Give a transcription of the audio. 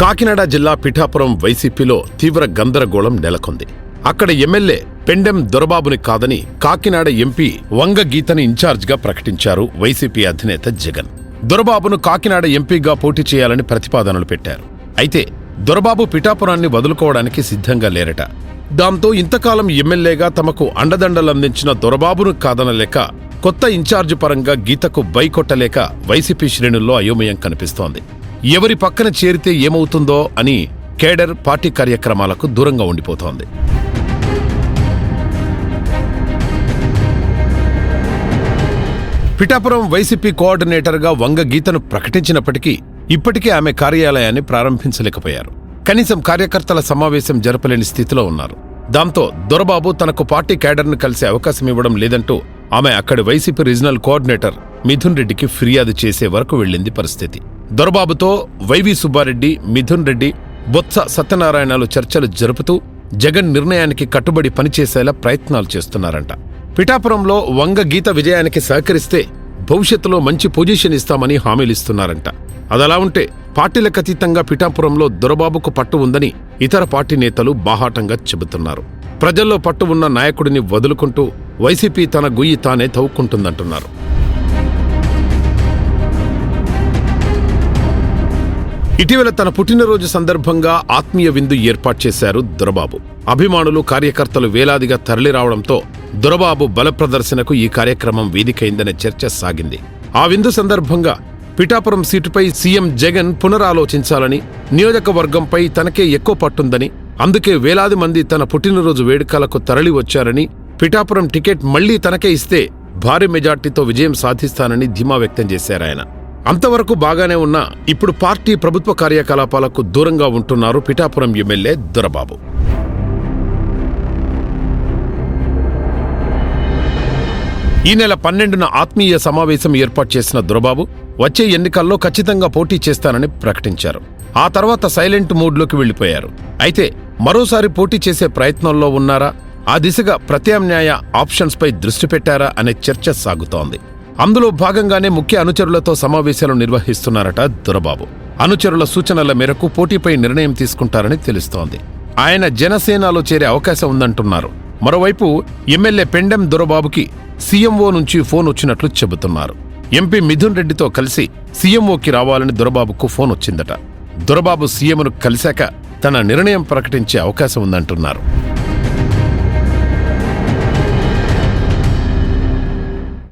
కాకినాడ జిల్లా పిఠాపురం వైసీపీలో తీవ్ర గందరగోళం నెలకొంది. అక్కడ ఎమ్మెల్యే పెండెం దొరబాబుని కాదని కాకినాడ ఎంపీ వంగ గీతని ఇన్ఛార్జ్గా ప్రకటించారు వైసీపీ అధినేత జగన్. దొరబాబును కాకినాడ ఎంపీగా పోటీ చేయాలని ప్రతిపాదనలు పెట్టారు. అయితే దొరబాబు పిఠాపురాన్ని వదులుకోవడానికి సిద్ధంగా లేరట. దాంతో ఇంతకాలం ఎమ్మెల్యేగా తమకు అండదండలందించిన దొరబాబును కాదనలేక కొత్త ఇన్ఛార్జ్ పరంగా గీతకు బైకొట్టలేక వైసీపీ శ్రేణుల్లో అయోమయం కనిపిస్తోంది. ఎవరి పక్కన చేరితే ఏమవుతుందో అని కేడర్ పార్టీ కార్యక్రమాలకు దూరంగా ఉండిపోతోంది. పిఠాపురం వైసీపీ కోఆర్డినేటర్గా వంగ గీతను ప్రకటించినప్పటికీ ఇప్పటికే ఆమె కార్యాలయాన్ని ప్రారంభించలేకపోయారు. కనీసం కార్యకర్తల సమావేశం జరపలేని స్థితిలో ఉన్నారు. దాంతో దొరబాబు తనకు పార్టీ కేడర్ను కలిసే అవకాశం ఇవ్వడం లేదంటూ ఆమె అక్కడి వైసీపీ రీజనల్ కోఆర్డినేటర్ మిథున్ రెడ్డికి ఫిర్యాదు చేసే వరకు వెళ్ళింది పరిస్థితి. దొరబాబుతో వైవి సుబ్బారెడ్డి మిథున్ రెడ్డి బొత్స సత్యనారాయణలు చర్చలు జరుపుతూ జగన్ నిర్ణయానికి కట్టుబడి పనిచేసేలా ప్రయత్నాలు చేస్తున్నారంట. పిఠాపురంలో వంగ గీత విజయానికి సహకరిస్తే భవిష్యత్తులో మంచి పొజిషన్ ఇస్తామని హామీలిస్తున్నారంట అదలా ఉంటే పార్టీలకు అతీతంగా పిఠాపురంలో దొరబాబుకు పట్టు ఉందని ఇతర పార్టీ నేతలు బాహాటంగా చెబుతున్నారు. ప్రజల్లో పట్టు ఉన్న నాయకుడిని వదులుకుంటూ వైసీపీ తన గుయ్యి తానే తవ్వుకుంటుందంటున్నారు. ఇటీవల తన పుట్టినరోజు సందర్భంగా ఆత్మీయ విందు ఏర్పాటు చేశారు దొరబాబు. అభిమానులు కార్యకర్తలు వేలాదిగా తరలిరావడంతో దొరబాబు బల ప్రదర్శనకు ఈ కార్యక్రమం వేదికైందనే చర్చ సాగింది. ఆ విందు సందర్భంగా పిఠాపురం సీటుపై సీఎం జగన్ పునరాలోచించాలని నియోజకవర్గంపై తనకే ఎక్కువ పట్టుందని అందుకే వేలాది మంది తన పుట్టినరోజు వేడుకలకు తరలి వచ్చారని పిఠాపురం టికెట్ మళ్ళీ తనకే ఇస్తే భారీ మెజార్టీతో విజయం సాధిస్తానని ధీమా వ్యక్తం చేశారాయన అంతవరకు బాగానే ఉన్నా ఇప్పుడు పార్టీ ప్రభుత్వ కార్యకలాపాలకు దూరంగా ఉంటున్నారు పిఠాపురం ఎమ్మెల్యే దొరబాబు. ఈ నెల పన్నెండున ఆత్మీయ సమావేశం ఏర్పాటు చేసిన దొరబాబు వచ్చే ఎన్నికల్లో ఖచ్చితంగా పోటీ చేస్తానని ప్రకటించారు. ఆ తర్వాత సైలెంట్ మూడ్లోకి వెళ్ళిపోయారు అయితే మరోసారి పోటీ చేసే ప్రయత్నంలో ఉన్నారా? ఆ దిశగా ప్రత్యామ్నాయ ఆప్షన్స్పై దృష్టి పెట్టారా అనే చర్చ సాగుతోంది. అందులో భాగంగానే ముఖ్య అనుచరులతో సమావేశాలు నిర్వహిస్తున్నారట దొరబాబు. అనుచరుల సూచనల మేరకు పోటీపై నిర్ణయం తీసుకుంటారని తెలుస్తోంది. ఆయన జనసేనలో చేరే అవకాశం ఉందంటున్నారు. మరోవైపు ఎమ్మెల్యే పెండెం దొరబాబుకి సీఎంఓ నుంచి ఫోన్ వచ్చినట్లు చెబుతున్నారు. ఎంపీ మిథున్ రెడ్డితో కలిసి సీఎంఓకి రావాలని దొరబాబుకు ఫోన్ వచ్చిందట. దొరబాబు సీఎంను కలిశాక తన నిర్ణయం ప్రకటించే అవకాశం ఉందంటున్నారు.